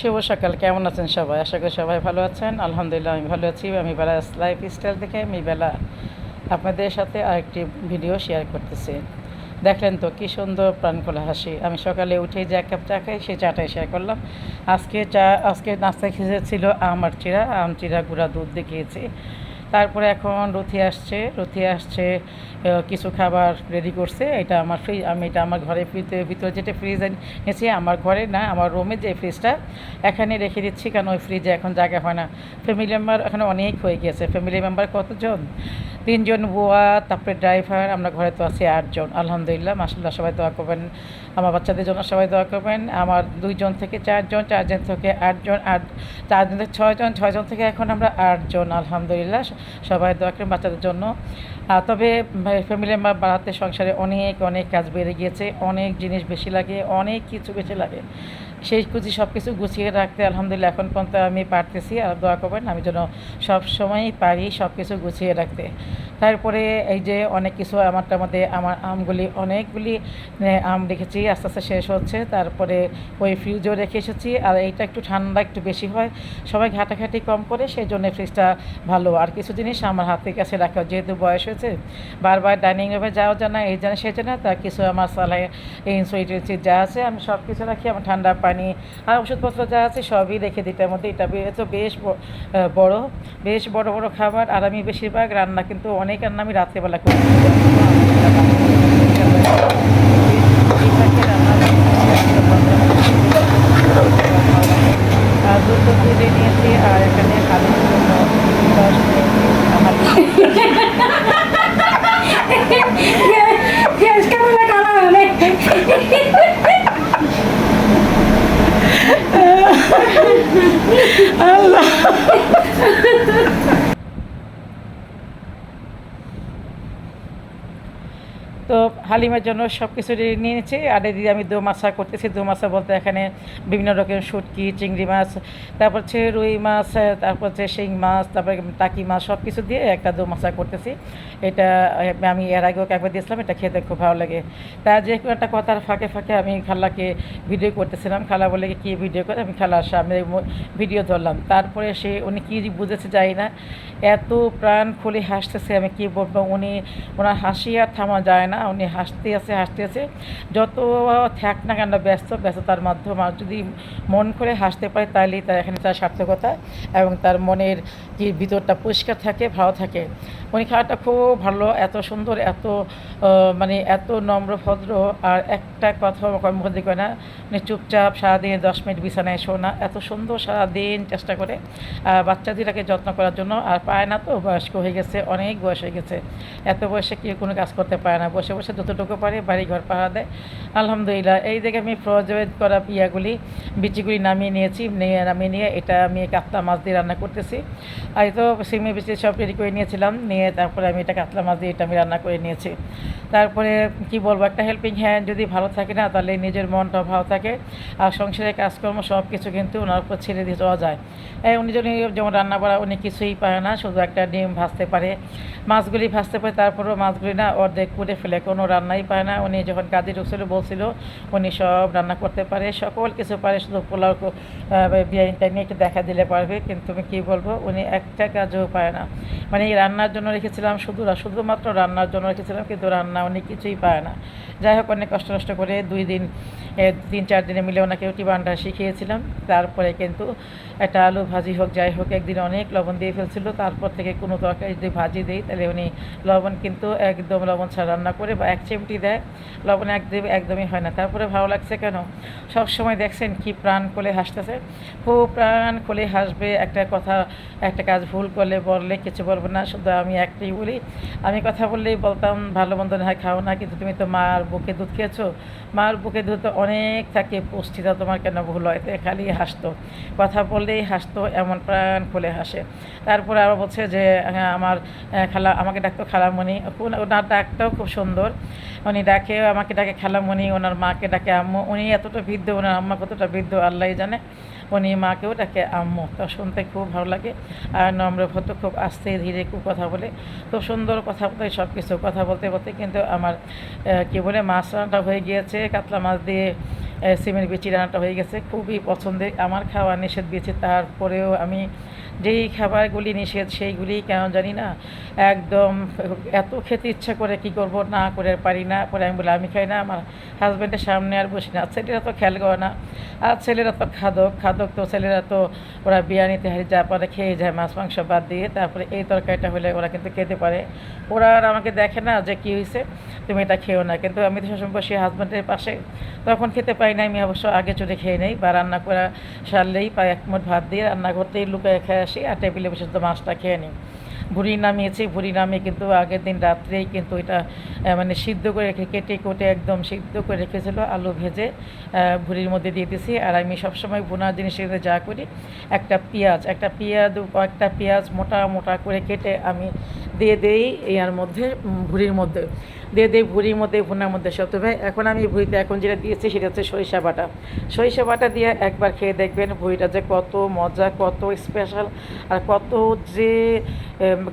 শুভ সকাল, কেমন আছেন সবাই? আশা করি সবাই ভালো আছেন। আলহামদুলিল্লাহ, আমি ভালো আছি। আমি বেলা লাইফ স্টাইল দেখে আমি বেলা আপনাদের সাথে আরেকটি ভিডিও শেয়ার করতেছি। দেখলেন তো কী সুন্দর প্রাণখোলা হাসি। আমি সকালে উঠে যে এক কাপ চা খাই, সেই চাটাই শেয়ার করলাম। আজকে চা, আজকে নাস্তা খেয়েছিল আম আর চিরা আম চিরা গুঁড়া দুধ দিয়ে খেয়েছি তারপরে এখন রথি আসছে রথি আসছে কিছু খাবার রেডি করছে। এটা আমার ফ্রিজ আমি এটা আমার ঘরে ভিতরে ভিতরে যেটা ফ্রিজ এনেছি আমার ঘরে না, আমার রুমে যে ফ্রিজটা এখানে রেখে দিচ্ছি, কারণ ওই ফ্রিজে এখন জায়গা হয় না। ফ্যামিলি মেম্বার এখানে অনেক হয়ে গেছে ফ্যামিলি মেম্বার কতজন? তিনজন বুয়া, তারপরে ড্রাইভার, আমরা ঘরে তো আছি আটজন, আলহামদুলিল্লাহ মাসাল্লাহ সবাই দোয়া করবেন। আমার বাচ্চাদের জন্য সবাই দোয়া করবেন। আমার দুইজন থেকে চারজন চারজন থেকে আটজন, আট, চারজন থেকে ছয়জন ছয়জন থেকে এখন আমরা আটজন, আলহামদুলিল্লাহ সবাই দোয়া করেন বাচ্চাদের জন্য। তবে ফ্যামিলি মেম্বার বাড়াতে সংসারে অনেক অনেক কাজ বেড়ে গিয়েছে, অনেক জিনিস বেশি লাগে, অনেক কিছু বেশি লাগে। সেই কুচি সব কিছু গুছিয়ে রাখতে আলহামদুলিল্লাহ এখন পর্যন্ত আমি পারতেছি। আর দোয়া করবেন আমি যেন সব সময়ই পারি সব কিছু গুছিয়ে রাখতে। তারপরে এই যে অনেক কিছু আমারটার মধ্যে আমার আমগুলি, অনেকগুলি আম রেখেছি আস্তে আস্তে শেষ হচ্ছে। তারপরে ওই ফ্রিজও রেখে এসেছি। আর এইটা একটু ঠান্ডা, একটু বেশি হয়। সবাই ঘাটাঘাটি কম করে সেই জন্য ফ্রিজটা ভালো। আর কিছু জিনিস আমার হাতের কাছে রাখা, যেহেতু বয়স হয়েছে, বারবার ডাইনিং রুমে যাওয়া যায় না, এই জানে সেই জন্য তার কিছু আমার সালাই ইনসুইটেন্সি যা আছে, আমি সব কিছু রাখি, আমার ঠান্ডা পানি আর ওষুধপত্র যা আছে সবই রেখে দিতে মধ্যে এটা তো বেশ বড় বেশ বড় বড় খাবার। আর আমি বেশিরভাগ রান্না কিন্তু অনেক রান্না আমি রাত্রেবেলা করি। আর দুটো নিয়েছি, আর এখানে হালুর ハハハハ! তো হালিমের জন্য সব কিছু নিয়ে নিয়েছি। আর এদিকে আমি দো মাছা করতেছি। দো মাছা বলতে এখানে বিভিন্ন রকম শুটকি, চিংড়ি মাছ, তারপর হচ্ছে রুই মাছ তারপর হচ্ছে শিং মাছ, তারপরে টাকি মাছ সব কিছু দিয়ে একটা দো মাছা করতেছি। এটা আমি এর আগেও একবার দিয়েছিলাম। এটা খেতে খুব ভালো লাগে। তা যে কোনো একটা কথার ফাঁকে ফাঁকে আমি খালাকে ভিডিও করতেছিলাম। খালা বলে কী ভিডিও করে? আমি খালার সামনে ভিডিও ধরলাম। তারপরে সে, উনি কী বুঝেছে যাই না। এত প্রাণ খুলে হাসতেছে, আমি কি বলব? উনি, ওনার হাসি আর থামা যায় না। উনি হাসতে আছে হাসতে আছে। যত থাক না কেন, ব্যস্ত, ব্যস্ততার মাধ্যমে যদি মন করে হাসতে পারে তাহলেই তার এখানে তার সার্থকতা এবং তার মনের কি ভিতরটা পরিষ্কার থাকে, ভালো থাকে। উনি খাওয়াটা খুব ভালো, এত সুন্দর, এত মানে এত নম্র, ভদ্র, আর একটা কথা কর্মক্ষতি করে না, উনি চুপচাপ সারাদিন দশ মিনিট বিছানায় শোনা এত সুন্দর সারাদিন চেষ্টা করে, আর বাচ্চাদেরকে যত্ন করার জন্য, আর পায় না তো, বয়স্ক হয়ে গেছে, অনেক বয়স হয়ে গেছে। এত বয়সে কেউ কোনো কাজ করতে পারে না বসে বসে বসে যতটুকু পারে বাড়ি ঘর পাহারা দেয়। আলহামদুলিল্লাহ, এই দেখে আমি ফ্রোজেড করা ইয়াগুলি, বিচিগুলি নামিয়ে নিয়েছি, নিয়ে নামিয়ে নিয়ে এটা আমি কাতলা মাছ দিয়ে রান্না করতেছি। আর তো সিমে বিচি সব রেডি করে নিয়েছিলাম, নিয়ে তারপরে আমি এটা কাতলা মাছ দিয়ে এটা আমি রান্না করে নিয়েছি। তারপরে কি বলব, একটা হেল্পিং হ্যান্ড যদি ভালো থাকে না, তাহলে নিজের মনটাও ভালো থাকে। আর সংসারের কাজকর্ম সব কিছু কিন্তু ওনার উপর ছেড়ে দিয়ে যাওয়া যায়। উনি যদি যেমন রান্না করা উনি কিছুই পারে না, শুধু একটা ডিম ভাজতে পারে। মাছগুলি ভাজতে পারে, তারপরেও মাছগুলি না অর্ধেক করে ফেলে কোনো রান্নাই পায় না। উনি যখন কাজে ঢুকছিল, বলছিল, উনি সব রান্না করতে পারে, সকল কিছু পারে, শুধু পোলাও বিরিয়ানিটা নিয়ে একটু দেখা দিলে পারবে। কিন্তু আমি কী বলব, উনি একটা কাজও পায় না। মানে এই রান্নার জন্য রেখেছিলাম শুধু শুধুমাত্র রান্নার জন্য রেখেছিলাম, কিন্তু রান্না উনি কিছুই পায় না। যাই হোক, অনেক কষ্ট নষ্ট করে দুই দিন তিন, চার দিনে মিলে ওনাকে রুটি বান্ডা শিখিয়েছিলাম। তারপরে কিন্তু একটা আলু ভাজি হোক, যাই হোক, একদিন অনেক লবণ দিয়ে ফেলছিল। তারপর থেকে কোনো তরকারি যদি ভাজি দিই, তাহলে উনি লবণ কিন্তু একদম লবণ ছাড়া রান্না করে বা এক চিমটি দেয়, লবণ একদম একদমই হয় না। তারপরে ভালো লাগছে কেন? সব সময় দেখছেন কি প্রাণ করে হাসতেছে। খুব প্রাণ খুলে হাসবে একটা কথা, একটা কাজ ভুল করলে বললে কিছু বলব না, শুধু আমি একটাই বলি, আমি কথা বললেই বলতাম, ভালো মন্দ না হয় খাও না, কিন্তু তুমি তো মার বুকে দুধ খেয়েছো। মার বুকে দুধ তো অনেক থাকে, পুষ্টিটা তোমার কেন ভুল হয়? খালি হাসতো। কথা বললেই হাসতো, এমন প্রাণ খুলে হাসে। তারপরে আরও বলছে যে হ্যাঁ আমার খালা, আমাকে ডাকতো খালামণি। ওনার ডাকটাও খুব সুন্দর উনি ডাকে, আমাকে ডাকে খালামণি ওনার মাকে ডাকে আম্মু। উনি এতটা বৃদ্ধ, ওনার আম্মা কতটা বৃদ্ধ আল্লাহ জানে। উনি মাকেও ডাকে আম্মু। তো শুনতে খুব ভালো লাগে। আর নম্র ভদ্র খুব আস্তে ধীরে খুব কথা বলে। খুব সুন্দর কথা বলতে সব কিছু কথা বলতে বলতে কিন্তু আমার কী বলে, মাছ রান্নাটা হয়ে গিয়েছে। কাতলা মাছ দিয়ে সিমের বিচি রান্নাটা হয়ে গেছে। খুবই পছন্দের। আমার খাওয়া নিষেধ দিয়েছে। তারপরেও আমি যেই খাবারগুলি নিষেধ, সেইগুলি কেন জানি না। একদম এত খেতে ইচ্ছা করে কি করব, না করে পারি না। পরে আমি বলি আমি খাই না, আমার হাজব্যান্ডের সামনে আর বসি না। ছেলেরা তো খেয়াল করে না। আর ছেলেরা তো খাদক খাদক তো ছেলেরা তো ওরা বিরিয়ানিতে হারি যা পারে খেয়ে যায়, মাছ, মাংস বাদ দিয়ে। তারপরে এই তরকারিটা হলে ওরা কিন্তু খেতে পারে। ওরা আর আমাকে দেখে না যে কী হয়েছে তুমি এটা খেও না। কিন্তু আমি তো সবসময় বসি হাজব্যান্ডের পাশে। তখন খেতে পাই না আমি অবশ্য আগে চলে খেয়ে নেই বা রান্না করা সারলেই পায়ে এক মুঠ ভাত দিয়ে রান্নাঘরতেই লুকায় খেয়ে আসি আর টেবিলে বসে তো মাছটা খেয়ে নিই। ভুড়ি নামিয়েছি, ভুড়ি নামিয়ে কিন্তু আগের দিন রাত্রেই কিন্তু এটা মানে সিদ্ধ করে রেখে কেটে কোটে একদম সিদ্ধ করে রেখেছিল আলু ভেজে ভুড়ির মধ্যে দিয়ে দিয়েছি আর আমি সবসময় ভুনার জিনিসের যা করি, একটা পেঁয়াজ একটা পেঁয়াজ, কয়েকটা পেঁয়াজ মোটা মোটা করে কেটে আমি দিয়ে দেই এর মধ্যে ভুড়ির মধ্যে। দিয়ে দিই ভুড়ির মধ্যে, ভুনার মধ্যে সব। তো ভাই, এখন আমি ভুড়িতে এখন যেটা দিয়েছি, সেটা হচ্ছে সরিষা বাটা। সরিষা বাটা দিয়ে একবার খেয়ে দেখবেন ভুড়িটা যে কত মজা, কত স্পেশাল আর কত যে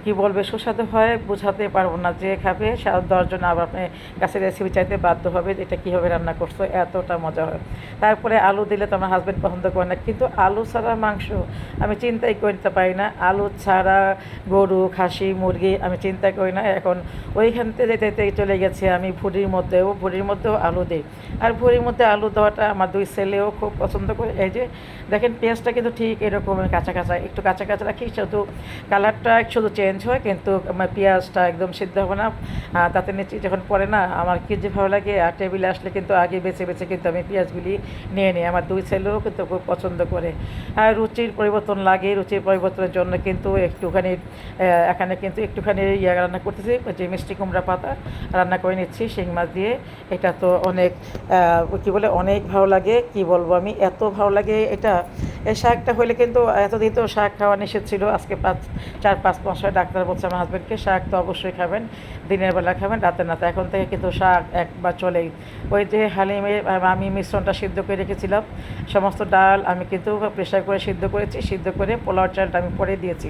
কি বলবে, সুস্বাদু হয়, বোঝাতে পারব না যে খাবে। সা- দশজন আবার আপনি কাছে রেসিপি চাইতে বাধ্য হবে যে এটা কীভাবে রান্না করছ, এতটা মজা হয়। তারপরে আলু দিলে তো আমার হাজব্যান্ড পছন্দ করে না, কিন্তু আলু ছাড়া মাংস আমি চিন্তাই করতে পারি না। আলু ছাড়া গরু, খাসি, মুরগি আমি চিন্তা করি না। এখন ওইখান থেকে যেতে চলে গেছে, আমি ভুড়ির মধ্যেও ভুড়ির মধ্যেও আলু দিই। আর ভুড়ির মধ্যে আলু দেওয়াটা আমার দুই ছেলেও খুব পছন্দ করে। এই যে দেখেন পেঁয়াজটা কিন্তু ঠিক এরকম কাঁচা কাঁচা, একটু কাঁচা কাঁচা রাখি, শুধু কালারটা শুধু চেঞ্জ হয়, কিন্তু আমার পেঁয়াজটা একদম সিদ্ধ হবে না। তাতে নিচে যখন পড়ে না, আমার কি যে ভালো লাগে, আর টেবিলে আসলে কিন্তু আগে বেছে বেছে কিন্তু আমি পেঁয়াজগুলি নিয়ে নিই। আমার দুই ছেলেও কিন্তু খুব পছন্দ করে। আর রুচির পরিবর্তন লাগে, রুচির পরিবর্তনের জন্য কিন্তু একটুখানি এখানে কিন্তু একটুখানি ইয়ে রান্না করতেছি যে মিষ্টি কুমড়া পাতা। রান্না করে নিচ্ছি, শিং মাছ দিয়ে। এটা তো অনেক কি বলে, অনেক ভালো লাগে। কি বলব আমি? এত ভালো লাগে এটা। এই শাকটা হলে কিন্তু এতদিন তো শাক খাওয়া নিষেধ ছিল। আজকে পাঁচ, চার, পাঁচ মাস হয় ডাক্তার বলছে আমার হাজব্যান্ডকে শাক তো অবশ্যই খাবেন, দিনের বেলা খাবেন রাতে নাতে। এখন থেকে কিন্তু শাক একবার চলেই। ওই যে হালিমে আমি মিশ্রণটা সিদ্ধ করে রেখেছিলাম। সমস্ত ডাল আমি কিন্তু প্রেশার করে সিদ্ধ করেছি, সিদ্ধ করে পোলাও চালটা আমি পরে দিয়েছি।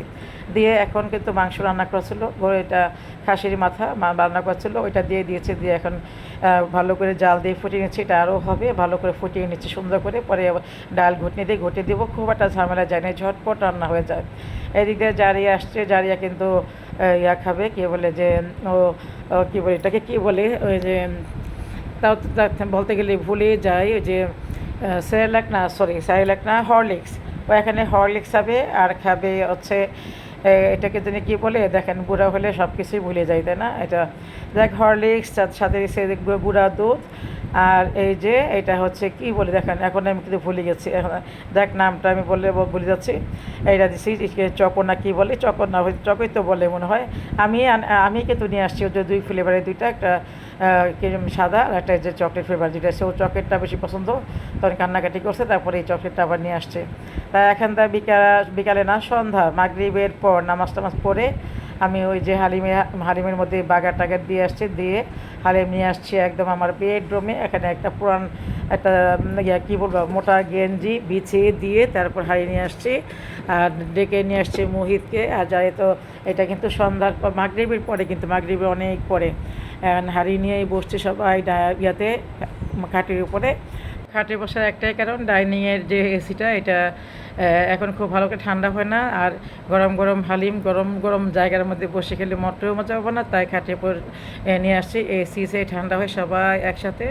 দিয়ে এখন কিন্তু মাংস রান্না করেছিল এটা খাসির মাথা রান্না করেছিল ওইটা দিয়ে দিয়েছে। দিয়ে এখন ভালো করে জাল দিয়ে ফুটিয়ে নিচ্ছি, এটা আরও হবে, ভালো করে ফুটিয়ে নিচ্ছি সুন্দর করে। পরে ডাল ঘুটনি দিয়ে ঘুটে দেবো। খুব একটা ঝামেলা যায় না, ঝটপট রান্না হয়ে যায়। এদিক দিয়ে জারিয়া আসছে, জারিয়া কিন্তু ইয়া খাবে, কি বলে যে, ও কী বলে, এটাকে কী বলে ওই যে, তাও বলতে গেলে ভুলে যাই, ওই যে স্যারেলাক না, সরি স্যারেলাক না, হরলিক্স। ও এখানে হরলিক্স খাবে, আর খাবে হচ্ছে এটাকে তিনি কি বলে, দেখেন বুড়া হলে সব কিছুই ভুলে যায়, তাই না? এটা, দেখ, হরলিক্স, সাথে গুঁড়া দুধ আর এই যে এটা হচ্ছে কি বলে দেখেন, এখন আমি কিন্তু ভুলে গেছি। এখন দেখ নামটা আমি বললে ভুলে যাচ্ছি। এইটা দিচ্ছি চকো না কি বলে? চকো না হয়তো চকোই তো বলে মনে হয়। আমি আমি কিন্তু নিয়ে আসছি যে দুই ফ্লেভারের দুইটা, একটা সাদা আর একটা যে চকলেট ফ্লেভার যেটা সে ও চকলেটটা বেশি পছন্দ। তখন কান্নাকাটি করছে, তারপরে এই চকলেটটা আবার নিয়ে আসছে। তা এখন তা বিকাল, বিকালে না, সন্ধ্যা, মাগরিবের পর নামাজ টামাজ পড়ে আমি ওই যে হালিমে, হালিমের মধ্যে বাগার টাগার দিয়ে আসছে, দিয়ে হালিম নিয়ে আসছি একদম আমার বেডরুমে। এখানে একটা পুরান একটা কী বলব, মোটা গেঞ্জি বিছিয়ে দিয়ে তারপর হারিয়ে নিয়ে আসছি। আর ডেকে নিয়ে আসছি মোহিতকে। আর যাই তো, এটা কিন্তু সন্ধ্যার পর, মাগরীবের পরে কিন্তু মাগরীবে অনেক পরে। হারিয়ে নিয়েই বসছি সবাই ইয়াতে, খাটির উপরে। খাটে বসার একটাই কারণ, ডাইনিংয়ের যে এসিটা, এটা এখন খুব ভালো করে ঠান্ডা হয় না। আর গরম গরম হালিম, গরম গরম জায়গার মধ্যে বসে খেলে মোটেও মজা হবে না। তাই খাটে পর নিয়ে আসছি। এসি সে ঠান্ডা হয় সবাই একসাথে।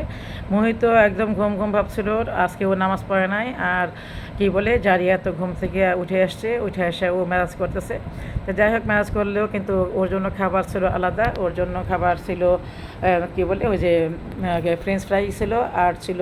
মোহিত একদম ঘুম ঘুম ভাবছিল আজকে ও নামাজ পড়ে নাই। আর কি বলে, জারিয়া তো ঘুম থেকে উঠে আসছে। উঠে এসে ও ম্যারাজ করতেছে। তো যাই হোক, ম্যারাজ করলেও কিন্তু ওর জন্য খাবার ছিল আলাদা। ওর জন্য খাবার ছিল কি বলে, ওই যে ফ্রেঞ্চ ফ্রাই ছিল। আর ছিল